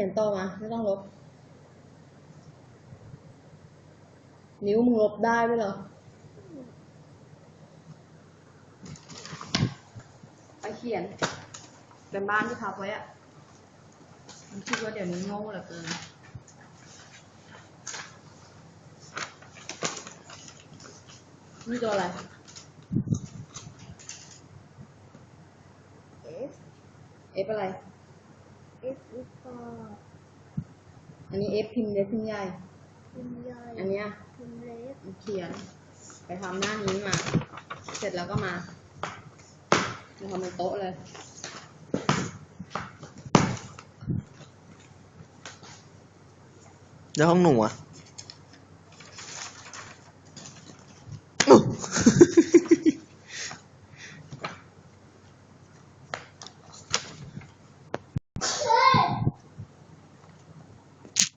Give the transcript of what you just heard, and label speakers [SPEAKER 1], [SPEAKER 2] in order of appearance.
[SPEAKER 1] ขียนต่อมา ไม่ต้องลบ นิ้วมึงลบได้ไหมเหรอไปเขียนเป็นบ้านที่พับไว้อะมันคิดว่าเดี๋ยวนี้โง่เหลือเกินนี่ตัวอะไร
[SPEAKER 2] F
[SPEAKER 1] F อะไร อันนี้ F พิมพ์เล็กพิมพ์ใหญ่
[SPEAKER 2] พิมพ์ใหญ่
[SPEAKER 1] อันเนี้ย
[SPEAKER 2] พิมพ์เล็ก
[SPEAKER 1] เขียน ไปทำหน้านี้มา เสร็จแล้วก็มามาทำเป็นโต๊ะเลย
[SPEAKER 3] แล้วห้องหนูอะ